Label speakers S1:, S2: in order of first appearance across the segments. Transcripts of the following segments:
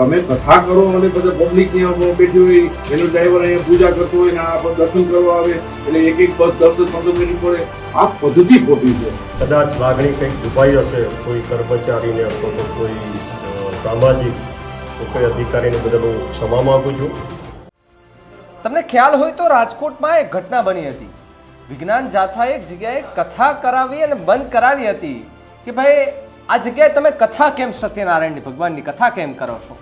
S1: તમે કથા કરો અને બધા પબ્લિક ત્યાં બેઠી હોય એનો ડ્રાઈવર અહીંયા પૂજા કરતો હોય ને આ દર્શન કરવા આવે એટલે એક એક બસ દસ દસ પંદર મિનિટ પડે. આ પદ્ધતિ ખોટી છે.
S2: કદાચ લાગણી કંઈક દુભાઈ હશે કોઈ કર્મચારીને અથવા તો કોઈ સામાજિક કોઈ અધિકારીને બદલ હું ક્ષમા માગું છું.
S3: તમને ખ્યાલ હોય તો રાજકોટમાં એક ઘટના બની હતી. વિજ્ઞાન જાથા એક જગ્યાએ કથા કરાવી અને બંધ કરાવી હતી કે ભાઈ આ જગ્યાએ તમે કથા કેમ સત્યનારાયણની ભગવાનની કથા કેમ કરો છો?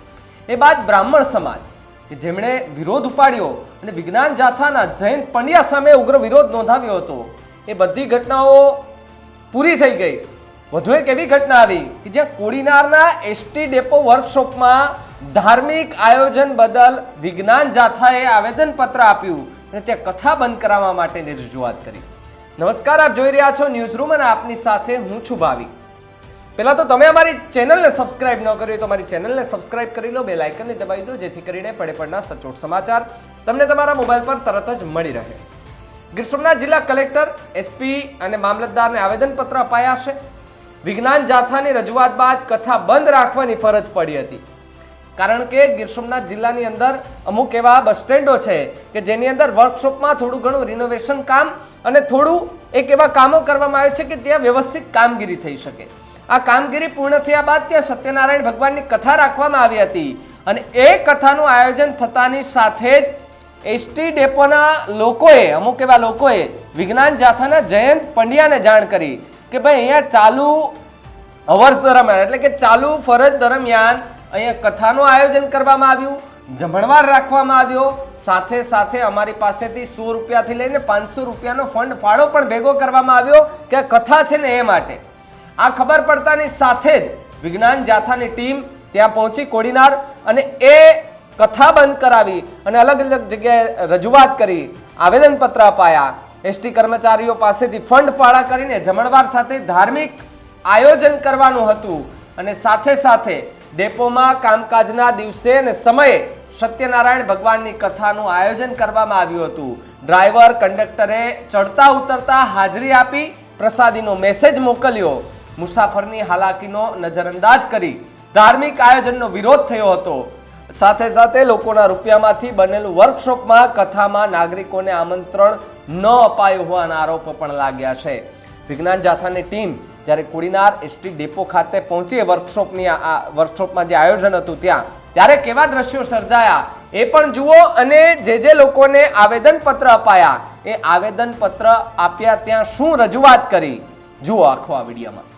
S3: એ બાદ બ્રાહ્મણ સમાજ, કે જેમણે વિરોધ ઉપાડ્યો અને વિજ્ઞાન જાથાના જૈન પંડ્યા સામે ઉગ્ર વિરોધ નોંધાવ્યો હતો, એ બધી ઘટનાઓ પૂરી થઈ ગઈ. વધુ એક એવી ઘટના આવી કે જ્યાં કોડીનારના એસટી ડેપો વર્કશોપમાં ધાર્મિક આયોજન બદલ વિજ્ઞાન જાથાએ આવેદનપત્ર આપ્યું અને ત્યાં કથા બંધ કરાવવા માટેની રજૂઆત કરી. નમસ્કાર, આપ જોઈ રહ્યા છો ન્યૂઝ રૂમ અને આપની સાથે હું છું ભાવિક. પહેલા તો તમે અમારી ચેનલને સબસ્ક્રાઇબ ન કરી તો અમારી ચેનલને સબસ્ક્રાઇબ કરી લો બે લાઇકનને દબાવી દો, જેથી કરીને પડે પડના સચોટ સમાચાર તમને તમારા મોબાઈલ પર તરત જ મળી રહે. ગીર સોમનાથ જિલ્લા કલેક્ટર એસપી અને મામલતદારને આવેદનપત્ર અપાયા છે. વિજ્ઞાન જાથાની રજૂઆત બાદ કથા બંધ રાખવાની ફરજ પડી હતી. કારણ કે ગીર સોમનાથ જિલ્લાની અંદર અમુક એવા બસ સ્ટેન્ડો છે કે જેની અંદર વર્કશોપમાં થોડું ઘણું રિનોવેશન કામ અને થોડું એક એવા કામો કરવામાં આવે છે કે ત્યાં વ્યવસ્થિત કામગીરી થઈ શકે. આ કામગીરી પૂર્ણ થયા બાદ ત્યાં સત્યનારાયણ ભગવાનની કથા રાખવામાં આવી હતી. અને એ કથાનું આયોજન થતાની સાથે જ એસટી ડેપોના લોકોએ, અમુક એવા લોકોએ, વિજ્ઞાન જાથાના જયંત પંડ્યાને જાણ કરી કે ભાઈ અહીંયા ચાલુ અવર્સ દરમિયાન, એટલે કે ચાલુ ફરજ દરમિયાન અહીંયા કથાનું આયોજન કરવામાં આવ્યું, જમણવાર રાખવામાં આવ્યો. સાથે સાથે અમારી પાસેથી સો રૂપિયાથી લઈને પાંચસો રૂપિયાનો ફંડ ફાળો પણ ભેગો કરવામાં આવ્યો કે આ કથા છે ને એ માટે. આ ખબર પડતાની સાથે જ વિજ્ઞાન જાથાની ટીમ ત્યાં પહોંચી કોડીનાર અને એ કથા બંધ કરાવી અને અલગ અલગ જગ્યાએ રજૂઆત કરી, આવેદનપત્ર અપાયા. એસટી કર્મચારીઓ પાસેથી ફંડ ફાળા કરીને જમણવાર સાથે ધાર્મિક આયોજન કરવાનું હતું અને સાથે સાથે ડેપોમાં કામકાજના દિવસે અને સમયે સત્યનારાયણ ભગવાનની કથાનું આયોજન કરવામાં આવ્યું હતું. ડ્રાઈવર, કંડક્ટરે ચડતા ઉતરતા હાજરી આપી પ્રસાદીનો મેસેજ મોકલ્યો. મુસાફરની હાલાકીનો નજરઅંદાજ કરી ધાર્મિક આયોજનનો વિરોધ થયો હતો. સાથે સાથે લોકોના રૂપિયામાંથી બનેલું વર્કશોપમાં કથામાં નાગરિકોને આમંત્રણ ન અપાયું હોવાના આરોપો પણ લાગ્યા છે. વિજ્ઞાન જાથાની ટીમ જ્યારે કુડીનાર એસટી ડેપો ખાતે પહોંચી વર્કશોપની આ- વર્કશોપમાં જે આયોજન હતું ત્યાં, ત્યારે કેવા દ્રશ્યો સર્જાયા એ પણ જુઓ અને જે જે લોકોને આવેદનપત્ર અપાયા એ આવેદનપત્ર આપ્યા ત્યાં શું રજૂઆત કરી? જુઓ આખો આ વિડીયોમાં.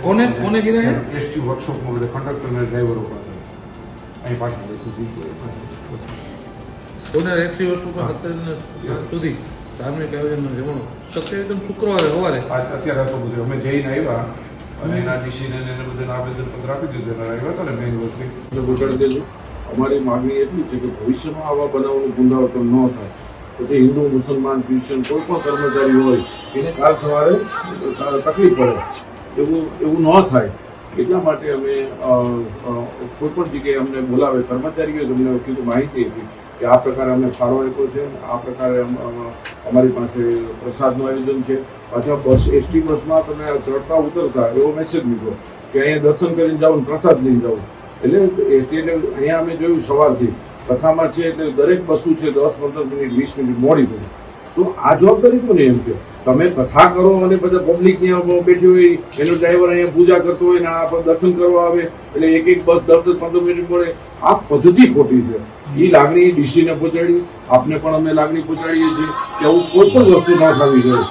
S4: કોને કોને કીધા
S1: એસટી વર્કશોપમાં બધા કંડક્ટર અને ડ્રાઈવરો પાસે અહીં પાછળ બેસી
S4: કોને એસટી વર્ષ ઉપર સત્તર સુધી ધાર્મિક આયોજનનું જમણું શક્ય એકદમ શુક્રવારે સવારે
S1: અત્યારે તો બધું અમે જઈને આવ્યા અને એના ડીસીને એને બધાને આવેદન પત્ર આપી દીધું આવ્યા હતા ને મેઇન વસ્તુ બગાડી દેજો અમારી માગણી એટલી છે કે ભવિષ્યમાં આવા બનાવનું પુનરાવર્તન ન થાય પછી હિન્દુ મુસલમાન ક્રિશ્ચન કોઈ પણ કર્મચારી હોય એને કાલ સવારે તકલીફ પડે એવું એવું ન થાય. એટલા માટે અમે કોઈ પણ જગ્યાએ અમને બોલાવે, કર્મચારીઓ અમને કીધું માહિતી આપી કે આ પ્રકારે અમને ફાળો આપ્યો છે, આ પ્રકારે અમ- અમ- અમારી પાસે પ્રસાદનું આયોજન છે. અથવા બસ એસટી બસમાં તમે ચડતા ઉતરતા એવો મેસેજ લીધો કે અહીંયા દર્શન કરીને જાઓ પ્રસાદ લઈને જાઓ. એટલે એસટી એટલે અહીંયા અમે જોયું સવારથી. કથામાં છે એટલે દરેક બસો છે દસ પંદર મિનિટ, વીસ મિનિટ મોડી પડી. તો આ જવાબદારી કોને એમ કે તમે કથા કરો અને બધા પબ્લિક બેઠી હોય, એનો ડ્રાઈવર અહીંયા પૂજા કરતો હોય ને આ દર્શન કરવા આવે, એટલે એક એક બસ દસ દસ પંદર મિનિટ મળે. આ પદ્ધતિ ખોટી છે. એ લાગણી ડીસીને પહોંચાડી, આપને પણ અમે લાગણી પહોંચાડીએ છીએ કે આવું કોઈ પણ વસ્તુ ના થવી જોઈએ.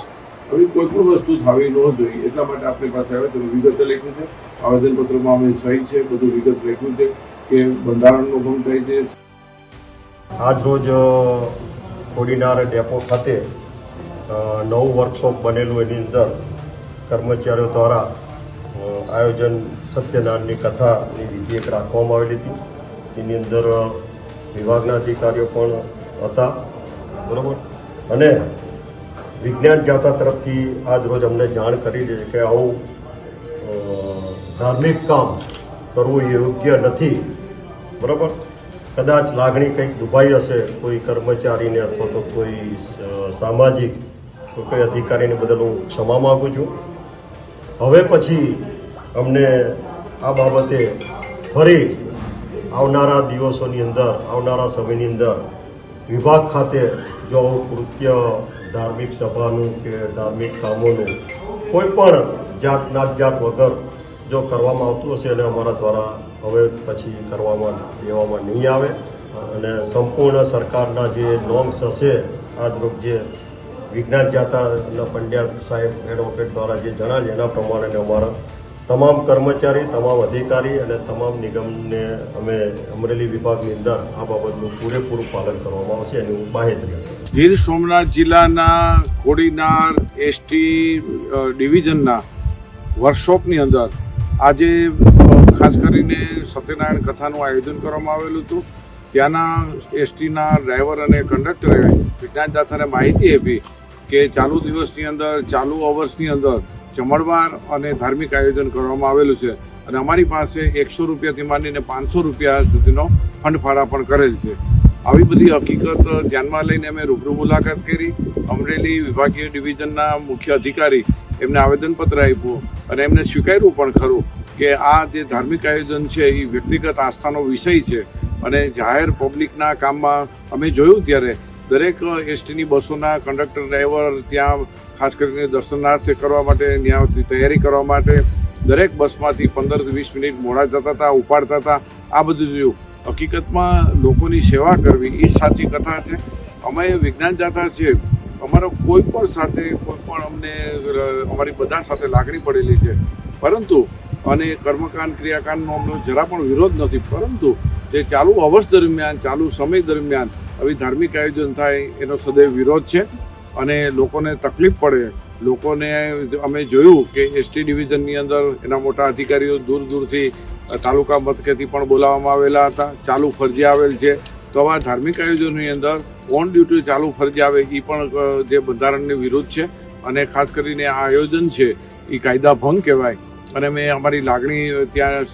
S1: હવે કોઈ પણ વસ્તુ થવી ન જોઈએ. એટલા માટે આપણી પાસે આવે તો વિગત લખ્યું છે. આવેદનપત્રમાં અમે સહી છે, બધું વિગત લખ્યું છે કે બંધારણનો ભંગ થાય છે.
S2: આજ રોજ કોડીનાર ડેપો ખાતે નવું વર્કશોપ બનેલું એની અંદર કર્મચારીઓ દ્વારા આયોજન સત્યનારાયણની કથાની વિધિ એક રાખવામાં આવેલી હતી. એની અંદર વિભાગના અધિકારીઓ પણ હતા. બરાબર? અને વિજ્ઞાન જાતા તરફથી આજ રોજ અમને જાણ કરી છે કે આવું ધાર્મિક કામ કરવું યોગ્ય નથી. બરાબર? કદાચ લાગણી કંઈક દુભાઈ હશે, કોઈ કર્મચારીને અથવા તો કોઈ સામાજિક કોઈ અધિકારીને બદલ હું ક્ષમા માગું છું. હવે પછી અમને આ બાબતે ફરી આવનારા દિવસોની અંદર, આવનારા સમયની અંદર વિભાગ ખાતે જો આવું કૃત્ય ધાર્મિક સભાનું કે ધાર્મિક કામોનું કોઈ પણ જાત નાત જાત વગર જો કરવામાં આવતું હશે અને અમારા દ્વારા હવે પછી કરવામાં દેવામાં નહીં આવે. અને સંપૂર્ણ સરકારના જે નોર્મ્સ હશે આજરોગ જે વિજ્ઞાન જાતાના પંડ્યા સાહેબ એડવોકેટ દ્વારા જે જણાવે એના પ્રમાણે અમારા તમામ કર્મચારી, તમામ અધિકારી અને તમામ નિગમને અમે અમરેલી વિભાગની અંદર આ બાબતનું પૂરેપૂરું પાલન કરવામાં આવશે એની હું બાહેધરી
S1: ગીર સોમનાથ જિલ્લાના કોડીનાર એસટી ડિવિઝનના વર્કશોપની અંદર આજે ખાસ કરીને સત્યનારાયણ કથાનું આયોજન કરવામાં આવેલું હતું. ત્યાંના એસટીના ડ્રાઈવર અને કંડક્ટરે વિજ્ઞાન જાથાને માહિતી આપી કે ચાલુ દિવસની અંદર, ચાલુ અવર્સની અંદર જમણવાર અને ધાર્મિક આયોજન કરવામાં આવેલું છે અને અમારી પાસે એકસો રૂપિયાથી માંડીને પાંચસો રૂપિયા સુધીનો ફંડ ફાળા પણ કરેલ છે. આવી બધી હકીકત ધ્યાનમાં લઈને અમે રૂબરૂ મુલાકાત કરી. અમરેલી વિભાગીય ડિવિઝનના મુખ્ય અધિકારી એમને આવેદનપત્ર આપ્યું અને એમને સ્વીકાર્યું પણ ખરું. કે આ જે ધાર્મિક આયોજન છે, એ વ્યક્તિગત આસ્થાનો વિષય છે અને જાહેર પબ્લિકના કામમાં અમે જોયું ત્યારે દરેક એસટીની બસોના કંડક્ટર ડ્રાઈવર ત્યાં ખાસ કરીને દર્શનાર્થે કરવા માટે ત્યાં તૈયારી કરવા માટે દરેક બસમાંથી પંદર વીસ મિનિટ મોડા જતા હતા, ઉપાડતા હતા. આ બધું જોયું. હકીકતમાં લોકોની સેવા કરવી એ સાચી કથા છે. અમે વિજ્ઞાન જાતા છીએ. અમારો કોઈ પણ સાથે કોઈ પણ અમને અમારી બધા સાથે લાગણી પડેલી છે. પરંતુ અને કર્મકાંડ, ક્રિયાકાંડનો અમને જરા પણ વિરોધ નથી. પરંતુ તે ચાલુ અવર્સ દરમિયાન, ચાલુ સમય દરમિયાન આવી ધાર્મિક આયોજન થાય, એનો સદૈવ વિરોધ છે. અને લોકોને તકલીફ પડે. લોકોને અમે જોયું કે એસટી ડિવિઝનની અંદર એના મોટા અધિકારીઓ દૂર દૂરથી તાલુકા મથકેથી પણ બોલાવવામાં આવેલા હતા. ચાલુ ફરજી આવેલ છે. તો આવા ધાર્મિક આયોજનની અંદર ઓન ડ્યુટી ચાલુ ફરજી આવે એ પણ જે બંધારણની વિરુદ્ધ છે. અને ખાસ કરીને આ આયોજન છે એ કાયદા ભંગ કહેવાય. અને મેં અમારી લાગણી ત્યાં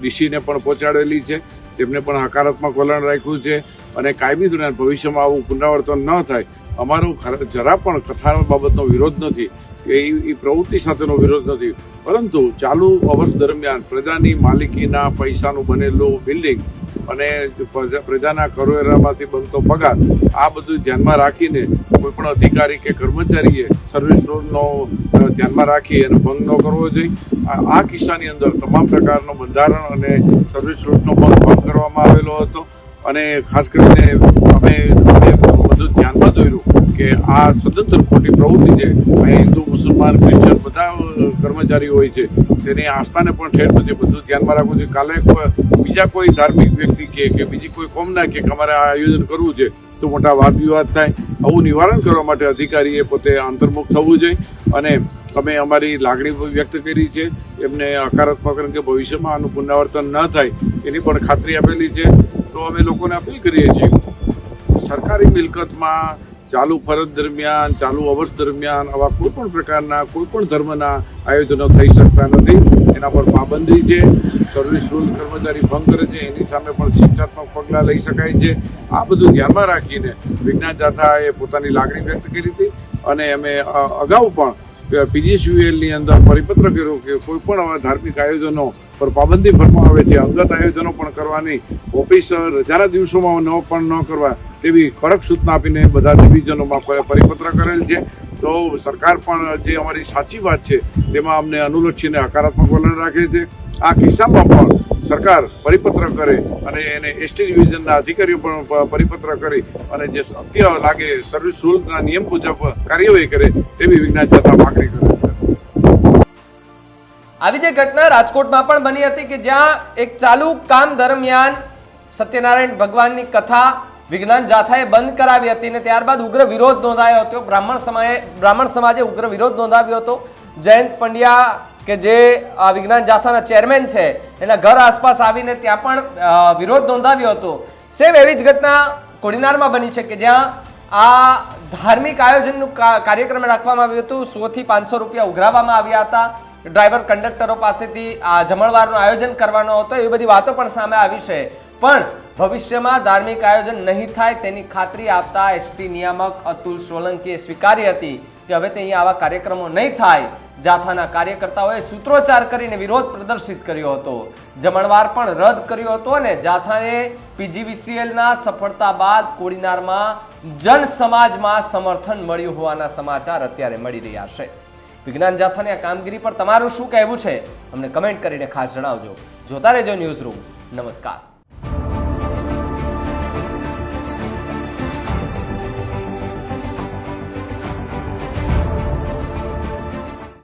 S1: ડીસીને પણ પહોંચાડેલી છે. તેમને પણ હકારાત્મક વલણ રાખ્યું છે. અને કાયમી ધોરણે ભવિષ્યમાં આવું પુનરાવર્તન ન થાય, અમારો જરા પણ કથા બાબતનો વિરોધ નથી. કે એ પ્રવૃત્તિ સાથેનો વિરોધ નથી. પરંતુ ચાલુ અવર્ષ દરમિયાન પ્રજાની માલિકીના પૈસાનું બનેલું બિલ્ડિંગ અને પ્રજાના કરવેરામાંથી બનતો પગાર, આ બધું ધ્યાનમાં રાખીને કોઈ પણ અધિકારી કે કર્મચારીએ સર્વિસ રૂલનો ધ્યાનમાં રાખી અને ભંગ ન કરવો જોઈએ. આ કિસ્સાની અંદર તમામ પ્રકારનો બંધારણ અને સર્વિસ રૂલ્સનો ભંગ કરવામાં આવેલો હતો. અને ખાસ કરીને અમે બધું દોર્યું કે આ સદંતર ખોટી પ્રવૃત્તિ છે. અહીં હિન્દુ, મુસલમાન ક્રિશ્ચન બધા કર્મચારી હોય છે. તેની આસ્થાને પણ ઠેર નથી બધું ધ્યાનમાં રાખવું જોઈએ. કાલે બીજા કોઈ ધાર્મિક વ્યક્તિ કહે કે બીજી કોઈ કોમના કે અમારે આ આયોજન કરવું છે, તો મોટા વાદ વિવાદ થાય. આવું નિવારણ કરવા માટે અધિકારીએ પોતે અંતર્મુખ થવું જોઈએ. અને અમે અમારી લાગણી વ્યક્ત કરી છે. એમને હકારાત્મક કે ભવિષ્યમાં આનું પુનરાવર્તન ન થાય, એની પણ ખાતરી આપેલી છે. તો અમે લોકોને અપીલ કરીએ છીએ. સરકારી મિલકતમાં ચાલુ ફરજ દરમિયાન, ચાલુ અવર્ષ દરમિયાન આવા કોઈ પણ પ્રકારના કોઈ પણ ધર્મના આયોજનો થઈ શકતા નથી. એના પર પાબંદી છે. સર્વિસ રૂલ કર્મચારી ભંગ કરે છે. એની સામે પણ શિક્ષાત્મક પગલાં લઈ શકાય છે. આ બધું ધ્યાનમાં રાખીને વિજ્ઞાન જાથાએ પોતાની લાગણી વ્યક્ત કરી હતી અને અમે અગાઉ પણ, પીજીસીયુએલની અંદર પરિપત્ર કર્યો કે કોઈ પણ આવા ધાર્મિક આયોજનો પર પાબંદી ફરમાવે છે. અંગત આયોજનો પણ કરવાની ઓફિસ રજાના દિવસોમાં ન પણ ન કરવા તેવી કડક સૂચના આપીને બધા ડિવિઝનોમાં પરિપત્ર કરેલ છે. તો સરકાર પણ જે અમારી સાચી વાત છે તેમાં અમને અનુલક્ષીને હકારાત્મક વલણ રાખે છે. આ કિસ્સામાં પણ સરકાર પરિપત્ર કરે અને એને એસટી ડિવિઝનના અધિકારીઓ પણ પરિપત્ર કરી અને જે સત્ય લાગે સર્વિસ શુલ્કના નિયમ મુજબ કાર્યવાહી કરે તેવી વિજ્ઞાન જતા માગણી કરે.
S3: આવી જે ઘટના રાજકોટમાં પણ બની હતી કે જ્યાં એક ચાલુ કામ દરમિયાન સત્યનારાયણ ભગવાનની કથા વિજ્ઞાન જાથાએ બંધ કરાવી હતી અને ત્યારબાદ ઉગ્ર વિરોધ નોંધાયો હતો. બ્રાહ્મણ સમાજે બ્રાહ્મણ સમાજે ઉગ્ર વિરોધ નોંધાવ્યો હતો. જયંત પંડ્યા કે જે વિજ્ઞાન જાથાના ચેરમેન છે, એના ઘર આસપાસ આવીને ત્યાં પણ વિરોધ નોંધાવ્યો હતો. સેમ એવી જ ઘટના કોડીનારમાં બની છે કે જ્યાં આ ધાર્મિક આયોજનનું કાર્યક્રમ રાખવામાં આવ્યું હતું. સો થી પાંચસો રૂપિયા ઉઘરાવવામાં આવ્યા હતા. ડ્રાઈવર કંડક્ટરો પાસેથી આ જમણવારનું આયોજન કરવાનો હતો, એવી બધી વાતો પણ સામે આવી છે. પણ ભવિષ્યમાં ધાર્મિક આયોજન નહીં થાય તેની ખાતરી આપતા એસટી નિયામક અતુલ સોલંકીએ સ્વીકારી હતી કે હવે તે અહીંયા આવા કાર્યક્રમો નહીં થાય. જાથાના કાર્યકર્તાઓએ સૂત્રોચ્ચાર કરીને વિરોધ પ્રદર્શિત કર્યો હતો. જમણવાર પણ રદ કર્યો હતો અને જાથાએ પીજીવીસીએલના સફળતા બાદ કોડીનારમાં જન સમાજમાં સમર્થન મળ્યું હોવાના સમાચાર અત્યારે મળી રહ્યા છે. વિજ્ઞાન જાથાની આ કામગીરી પર તમારું શું કહેવું છે? અમને કમેન્ટ કરીને ખાસ જણાવજો. જોતા રહેજો ન્યૂઝ રૂમ નમસ્કાર.